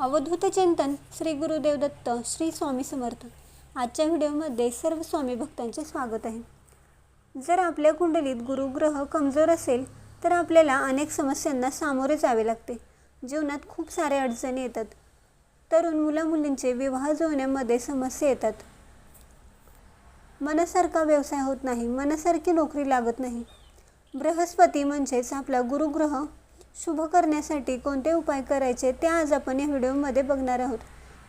अवधूत चिंतन श्री गुरुदेव दत्त श्री स्वामी समर्थ. आजच्या व्हिडिओमध्ये सर्व स्वामी भक्तांचे स्वागत आहे. जर आपल्या कुंडलीत गुरुग्रह कमजोर असेल तर आपल्याला अनेक समस्यांना सामोरे जावे लागते. जीवनात खूप साऱ्या अडचणी येतात. तरुण मुलामुलींचे विवाह जुळण्यामध्ये समस्या येतात. मनासारखा व्यवसाय होत नाही मनासारखी नोकरी लागत नाही. बृहस्पती म्हणजेच आपला गुरुग्रह शुभ करण्यासाठी कोणते उपाय करायचे ते आज आपण या व्हिडिओमध्ये बघणार आहोत.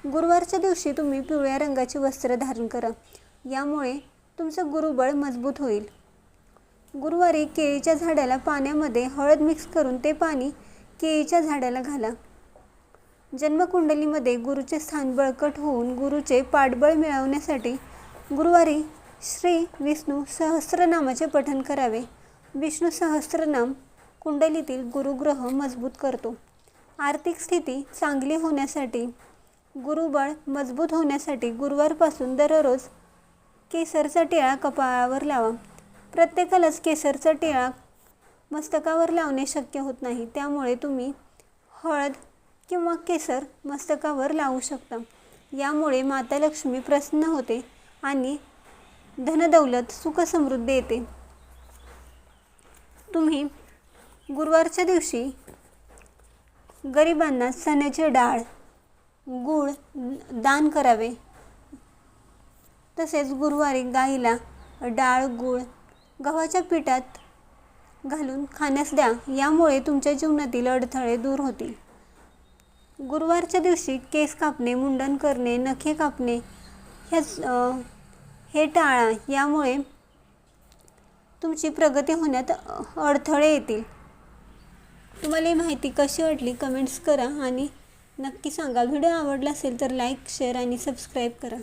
गुरुवारच्या दिवशी तुम्ही पिवळ्या रंगाची वस्त्र धारण करा. यामुळे तुमचं गुरुबळ मजबूत होईल. गुरुवारी केळीच्या झाडाला पाण्यामध्ये हळद मिक्स करून ते पाणी केळीच्या झाडाला घाला. जन्मकुंडलीमध्ये गुरुचे स्थान बळकट होऊन गुरुचे पाठबळ मिळवण्यासाठी गुरुवारी श्री विष्णू सहस्रनामाचे पठण करावे. विष्णू सहस्रनाम कुंडलीतील गुरुग्रह मजबूत करतो. आर्थिक स्थिती चांगली होण्यासाठी गुरुबळ मजबूत होण्यासाठी गुरुवारपासून दररोज केसरचा टिळा कपाळावर लावा. प्रत्येकालाच केसरचा टिळा मस्तकावर लावणे शक्य होत नाही. त्यामुळे तुम्ही हळद किंवा केसर मस्तकावर लावू शकता. यामुळे माता लक्ष्मी प्रसन्न होते आणि धनदौलत सुखसमृद्धी येते. तुम्ही गुरुवारच्या दिवशी गरिबांना चण्याची डाळ गूळ दान करावे. तसेच गुरुवारी गाईला डाळ गूळ गव्हाच्या पिठात घालून खाण्यास द्या. यामुळे तुमच्या जीवनातील अडथळे दूर होतील. गुरुवारच्या दिवशी केस कापणे मुंडन करणे नखे कापणे ह्याच हे टाळा. यामुळे तुमची प्रगती होण्यात अडथळे येतील. तुम्हाला ही माहिती कशी वाटली कमेंट्स करा आणि नक्की सांगा. व्हिडिओ आवडला असेल तर लाईक शेअर आणि सबस्क्राईब करा.